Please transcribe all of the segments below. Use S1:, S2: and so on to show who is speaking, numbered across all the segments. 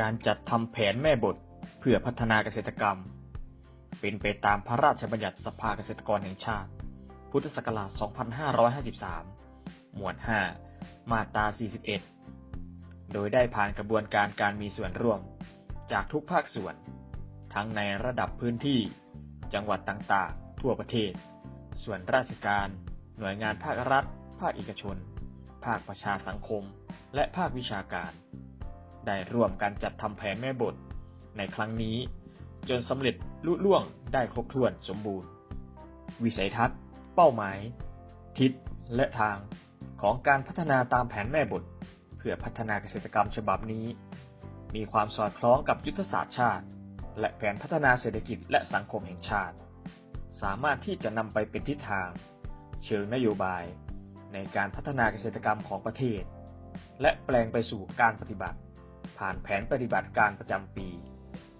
S1: การจัดทำแผนแม่บทเพื่อพัฒนาเกษตรกรรม เป็นไปตามพระราชบัญญัติสภาเกษตรกรแห่งชาติ พุทธศักราช 2553 หมวด 5 มาตรา 41 โดยได้ผ่านกระบวนการการมีส่วนร่วมจากทุกภาคส่วน ทั้งในระดับพื้นที่ จังหวัดต่างๆ ทั่วประเทศ ส่วนราชการ หน่วยงานภาครัฐ ภาคเอกชน ภาคประชาสังคม และภาควิชาการ ได้ร่วมกันจัดทำแผนแม่บท ในครั้งนี้ จนสำเร็จลุล่วงได้ครบถ้วนสมบูรณ์ วิสัยทัศน์ เป้าหมาย ทิศและทางของการพัฒนาตามแผนแม่บท เพื่อพัฒนาเกษตรกรรมฉบับนี้ มีความสอดคล้องกับยุทธศาสตร์ชาติ และแผนพัฒนาเศรษฐกิจและสังคมแห่งชาติ สามารถที่จะนำไปเป็นทิศทาง เชิงนโยบาย ในการพัฒนาเกษตรกรรมของประเทศ และแปลงไปสู่การปฏิบัติ ผ่านแผนปฏิบัติการประจำปี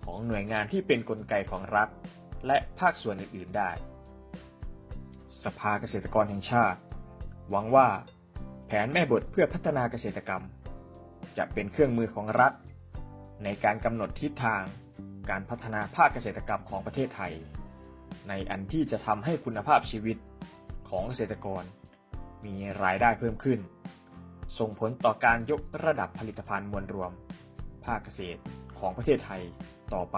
S1: ของหน่วยงานที่เป็นนกลไกของรัฐ และภาคส่วนอื่น ๆ ได้ สภาเกษตรกรแห่งชาติ หวังว่า แผนแม่บทเพื่อพัฒนาเกษตรกรรม จะเป็นเครื่องมือของรัฐ ในการกำหนดทิศทางการพัฒนาภาคเกษตรกรรมของประเทศไทย ในอันที่จะทำให้คุณภาพชีวิตของเกษตรกร มีรายได้เพิ่มขึ้น ส่งผลต่อการยกระดับผลิตภัณฑ์มวลรวม ภาคเกษตรของประเทศไทยต่อไป